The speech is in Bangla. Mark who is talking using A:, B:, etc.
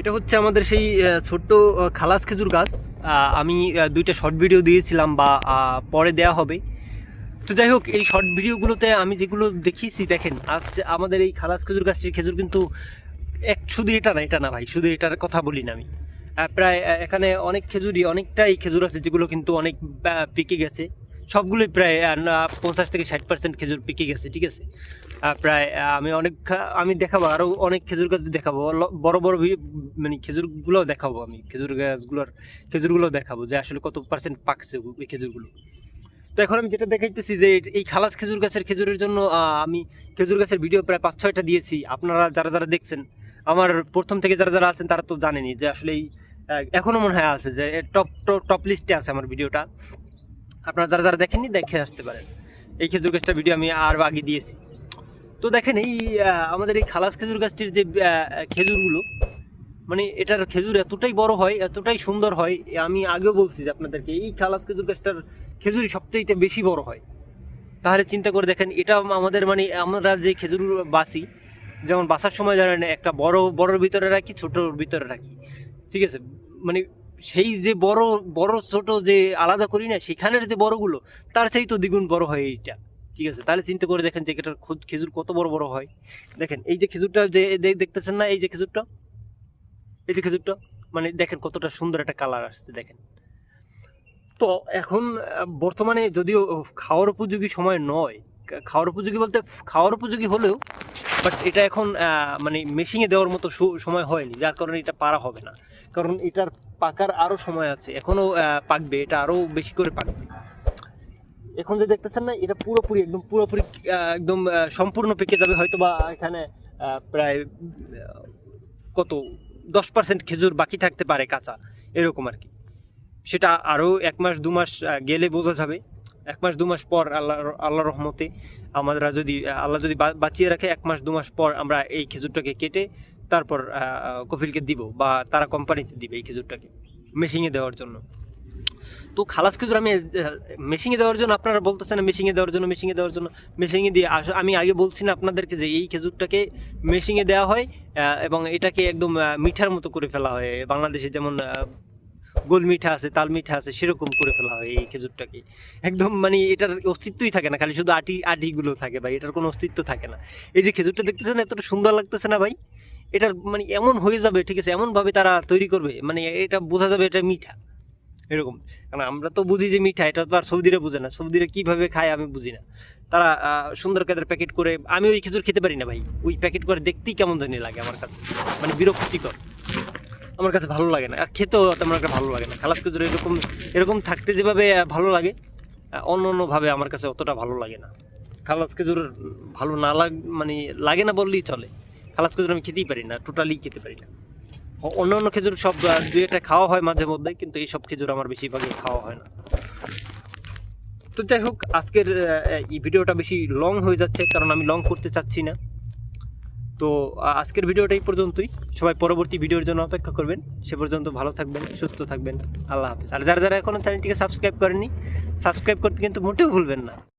A: এটা হচ্ছে আমাদের সেই ছোট্ট খালাস খেজুর গাছ। আমি দুইটা শর্ট ভিডিও দিয়েছিলাম বা পরে দেয়া হবে। তো যাই হোক, এই শর্ট ভিডিওগুলোতে আমি যেগুলো দেখিয়েছি, দেখেন, আজ আমাদের এই খালাস খেজুর গাছটির খেজুর কিন্তু এক, শুধু এটা না এটা না ভাই, শুধু এটার কথা বলি না আমি। প্রায় এখানে অনেক খেজুরই, অনেকটাই খেজুর আছে যেগুলো কিন্তু অনেক পেকে গেছে। সবগুলোই প্রায় পঞ্চাশ থেকে ষাট পার্সেন্ট খেজুর পেকে গেছে ঠিক আছে? প্রায় আমি অনেক আমি দেখাবো আরও অনেক খেজুর গাছ দেখাবো বড় বড় মানে খেজুরগুলোও দেখাবো আমি খেজুর গাছগুলোর খেজুরগুলো দেখাবো যে আসলে কত পার্সেন্ট পাকছে ওই খেজুরগুলো। তো এখন আমি যেটা দেখাইতেছি যে এই খালাস খেজুর গাছের খেজুরের জন্য আমি খেজুর গাছের ভিডিও প্রায় পাঁচ ছয়টা দিয়েছি আপনারা যারা যারা দেখছেন আমার প্রথম থেকে যারা যারা আছেন তারা তো জানেনি যে আসলে এই আহ, এখনও মনে হয় আছে যে টপ টপ লিস্টে আছে আমার ভিডিওটা আপনারা যারা যারা দেখেননি, দেখে আসতে পারেন। এই খেজুর গাছটা ভিডিও আমি আরও আগে দিয়েছি। তো দেখেন এই আমাদের এই খালাস খেজুর গাছটির যে খেজুরগুলো মানে এটার খেজুর এতটাই বড় হয়, এতটাই সুন্দর হয় আমি আগেও বলছি যে আপনাদেরকে, এই খালাস খেজুর গাছটার খেজুরই সবচেয়ে বেশি বড় হয়। তাহলে চিন্তা করে দেখেন, এটা আমাদের মানে আমরা যে খেজুর বাসি, যেমন বাসার সময় জানেন একটা বড়, বড়র ভিতরে রাখি, ছোটোর ভিতরে রাখি। ঠিক আছে? মানে সেই যে বড় বড়, ছোট যে আলাদা করি না, সেখানের যে বড়গুলো, তার সেই তো দ্বিগুণ বড় হয় এইটা। ঠিক আছে? তাহলে চিন্তা করে দেখেন যে এটার খেজুর কত বড় বড় হয়। দেখেন, এই যে খেজুরটা যে দেখতেছেন না এই যে খেজুরটা? এই যে খেজুরটা? মানে দেখেন কতটা সুন্দর একটা কালার আসছে, দেখেন। তো এখন, বর্তমানে যদিও খাওয়ার উপযোগী সময় নয় খাওয়ার উপযোগী বলতে খাওয়ার উপযোগী হলেও বাট এটা এখন মানে মেশিনে দেওয়ার মতো সময় হয়নি, যার কারণে এটা পারা হবে না। কারণ এটার পাকার আরও সময় আছে। এখনও পাকবে, এটা আরও বেশি করে পাকবে। এখন যে দেখতেছেন না, এটা পুরোপুরি একদম পুরোপুরি একদম সম্পূর্ণ পেকে যাবে। হয়তো বা এখানে প্রায় কত, দশ পার্সেন্ট খেজুর বাকি থাকতে পারে কাঁচা, এরকম আর কি। সেটা আরও এক মাস, দু মাস গেলে বোঝা যাবে। এক মাস, দু মাস পর আল্লাহ আল্লাহ রহমতে আমরা যদি আল্লাহ যদি বাঁচিয়ে রাখে, এক মাস, দু মাস পর আমরা এই খেজুরটাকে কেটে তারপর কফিলকে দিব বা তারা কোম্পানিতে দিবে এই খেজুরটাকে মেশিংয়ে দেওয়ার জন্য। তো খালাস খেজুর আমি মেশিংয়ে দেওয়ার জন্য আপনারা বলতেছেন মেশিংয়ে দেওয়ার জন্য মেশিংয়ে দেওয়ার জন্য মেশিংয়ে দিয়ে আস- আমি আগে বলছি না আপনাদেরকে যে এই খেজুরটাকে মেশিংয়ে দেওয়া হয় এবং এটাকে একদম মিঠার মতো করে ফেলা হয়। বাংলাদেশে যেমন গোল মিঠা আছে, তাল মিঠা আছে, সেরকম করে ফেলা হয় এই খেজুরটাকে। একদম মানে এটার অস্তিত্বই থাকে না, খালি শুধু আটি, আটিগুলো থাকে ভাই, এটার কোনো অস্তিত্ব থাকে না। এই যে খেজুরটা দেখতেছেন, এতটা সুন্দর লাগতেছে না ভাই? এটার মানে এমন হয়ে যাবে, ঠিক আছে, এমনভাবে তারা তৈরি করবে মানে এটা বোঝা যাবে এটা মিঠা, এরকম। কারণ আমরা তো বুঝি যে মিঠা, এটা তো আর সৌদিরা বুঝে না, সৌদিরা কীভাবে খায় আমি বুঝি না। তারা সুন্দর কাদের প্যাকেট করে, আমি ওই খেজুর খেতে পারি না ভাই, ওই প্যাকেট করে দেখতেই কেমন জানি লাগে আমার কাছে মানে বিরক্তিকর। আমার কাছে ভালো লাগে না, আর খেতেও তেমন একটা ভালো লাগে না, খালাস খেজুর এরকম এরকম থাকতে যেভাবে ভালো লাগে অন্য অন্যভাবে আমার কাছে অতটা ভালো লাগে না। খালাস খেজুর ভালো না লাগ মানে লাগে না বললেই চলে। খালাস খেজুর আমি খেতেই পারি না টোটালি খেতে পারি না। অন্য অন্য খেজুর সব দুই একটা খাওয়া হয় মাঝে মধ্যে, কিন্তু এই সব খেজুর আমার বেশিরভাগই খাওয়া হয় না। তো যাই হোক, আজকের এই ভিডিওটা বেশি লং হয়ে যাচ্ছে, কারণ আমি লং করতে চাচ্ছি না। তো আজকের ভিডিওটা এই পর্যন্তই। সবাই পরবর্তী ভিডিওর জন্য অপেক্ষা করবেন। সে পর্যন্ত ভালো থাকবেন, সুস্থ থাকবেন। আল্লাহ হাফিজ। আর যারা যারা এখনও চ্যানেলটিকে সাবস্ক্রাইব করেননি সাবস্ক্রাইব করতে কিন্তু মোটেও ভুলবেন না।